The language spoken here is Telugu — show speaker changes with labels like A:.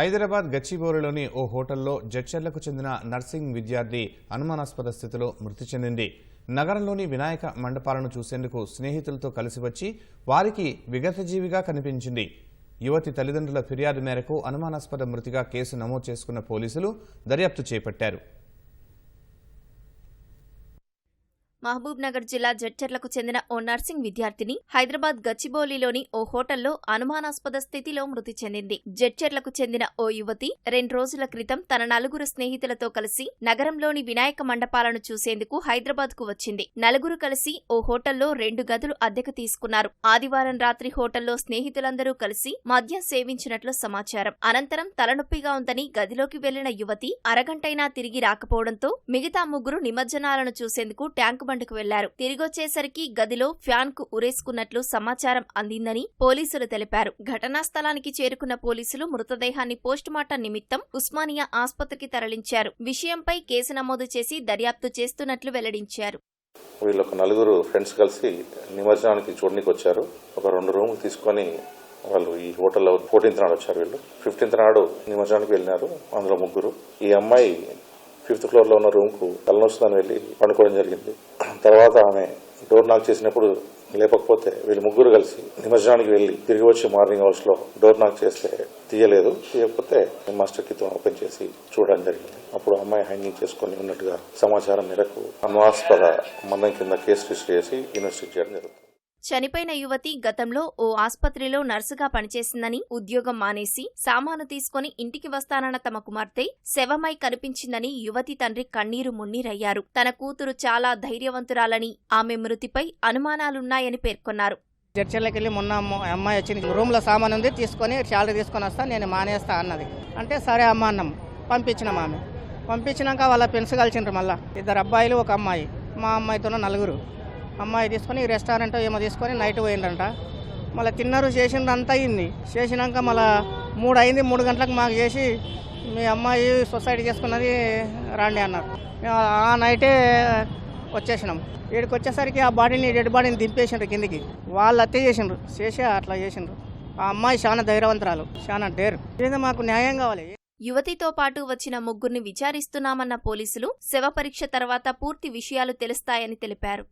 A: హైదరాబాద్ గచ్చిబౌలిలోని ఓ హోటల్లో జడ్చర్లకు చెందిన నర్సింగ్ విద్యార్థి అనుమానాస్పద స్థితిలో మృతి చెందింది. నగరంలోని వినాయక మండపాలను చూసేందుకు స్నేహితులతో కలిసి వచ్చి వారికి విగతజీవిగా కనిపించింది. యువతి తల్లిదండ్రుల ఫిర్యాదు మేరకు అనుమానాస్పద మృతిగా కేసు నమోదు చేసుకున్న పోలీసులు దర్యాప్తు చేపట్టారు.
B: మహబూబ్ నగర్ జిల్లా జడ్చర్లకు చెందిన ఓ నర్సింగ్ విద్యార్థిని హైదరాబాద్ గచ్చిబౌలిలోని ఓ హోటల్లో అనుమానాస్పద స్థితిలో మృతి చెందింది. జడ్చర్లకు చెందిన ఓ యువతి రెండు రోజుల క్రితం తన నలుగురు స్నేహితులతో కలిసి నగరంలోని వినాయక మండపాలను చూసేందుకు హైదరాబాద్కు వచ్చింది. నలుగురు కలిసి ఓ హోటల్లో రెండు గదులు అద్దెకు తీసుకున్నారు. ఆదివారం రాత్రి హోటల్లో స్నేహితులందరూ కలిసి మద్యం సేవించినట్లు సమాచారం. అనంతరం తలనొప్పిగా ఉందని గదిలోకి వెళ్ళిన యువతి అరగంటైనా తిరిగి రాకపోవడంతో మిగతా ముగ్గురు నిమజ్జనాలను చూసేందుకు ట్యాంకు బండ్కు వెళ్ళారు. తిరిగొచ్చేసరికి గదిలో ఫ్యాన్కు ఉరేసుకున్నట్లు సమాచారం అందిందని పోలీసులు తెలిపారు. ఘటనా స్థలానికి చేరుకున్న పోలీసులు మృతదేహాన్ని పోస్టుమార్టం నిమిత్తం ఉస్మానియా ఆసుపత్రికి తరలించారు. విషయంపై కేసు నమోదు చేసి దర్యాప్తు చేస్తున్నట్లు వెల్లడించారు.
C: వీళ్ళు ఒక నలుగురు ఫ్రెండ్స్ కలిసి నిమజ్జనానికి చూడడానికి వచ్చారు ఒక రెండు రూమ్ తీసుకొని వాళ్ళు ఈ హోటల్లో ఫోర్టీన్త్ నాడు వచ్చారు వీళ్ళు. ఫిఫ్టీన్త్ నాడు నిమజ్జనానికి వెళ్ళినారు అందులో ముగ్గురు. ఈ అమ్మాయి ఫిఫ్త్ ఫ్లోర్లో ఉన్న రూమ్కు తలనొస్తుందని వెళ్ళి పండుకోవడం జరిగింది. తర్వాత ఆమె డోర్ నాక్ చేసినప్పుడు లేపకపోతే వీళ్ళు ముగ్గురు కలిసి నిమజ్జనానికి వెళ్ళి తిరిగి వచ్చి మార్నింగ్ అవర్స్లో డోర్ నాక్ చేస్తే తీయలేదు. తీయకపోతే మాస్టర్కి ఓపెన్ చేసి చూడడం జరిగింది. అప్పుడు అమ్మాయి హ్యాంగింగ్ చేసుకొని ఉన్నట్టుగా సమాచారం మేరకు అనుమాస్పద మందం కింద కేసు రిజిస్టర్ చేసి ఇన్వెస్టిగేట్ చేయడం జరుగుతుంది.
B: చనిపోయిన యువతి గతంలో ఓ ఆస్పత్రిలో నర్సుగా పనిచేసిందని ఉద్యోగం మానేసి సామాను తీసుకుని ఇంటికి వస్తానన్న తమ కుమార్తె శవమై కనిపించిందని యువతి తండ్రి కన్నీరు మున్నీరయ్యారు. తన కూతురు చాలా ధైర్యవంతురాలని ఆమె మృతిపై అనుమానాలున్నాయని పేర్కొన్నారు.
D: చర్చలకు వెళ్ళి మొన్న అమ్మాయి వచ్చింది. రూమ్లో సామాన్ ఉంది తీసుకొని శాలరీ తీసుకొని వస్తా నేను మానేస్తా అన్నది. అంటే సరే అమ్మ అన్నం పంపించినాం ఆమె. పంపించినాక వాళ్ళ పెన్స్ కలిసిండ్రు మళ్ళా. ఇద్దరు అబ్బాయిలు ఒక అమ్మాయి. మా అమ్మాయితో నలుగురు. అమ్మాయి తీసుకొని రెస్టారెంట్ ఏమో తీసుకొని నైట్ పోయిందంట. మళ్ళీ తిన్నారు చేసిండ్రు అంత అయింది. చేసినాక మళ్ళా మూడు అయింది మూడు గంటలకు మాకు చేసి మీ అమ్మాయి సొసైటీ చేసుకున్నది రాండి అన్నారు. మేము ఆ నైటే వచ్చేసినాం. వీడికి వచ్చేసరికి ఆ బాడీని డెడ్ బాడీని దింపేసిండ్రు కిందికి. వాళ్ళు అత్తే చేసిండ్రు. చేసి అట్లా చేసిండ్రు. ఆ అమ్మాయి చాలా ధైర్యవంతురాలు. చాలా డేర్. ఏదో మాకు న్యాయం కావాలి.
B: యువతితో పాటు వచ్చిన ముగ్గురిని విచారిస్తున్నామన్న పోలీసులు శవ పరీక్ష తర్వాత పూర్తి విషయాలు తెలుస్తాయని తెలిపారు.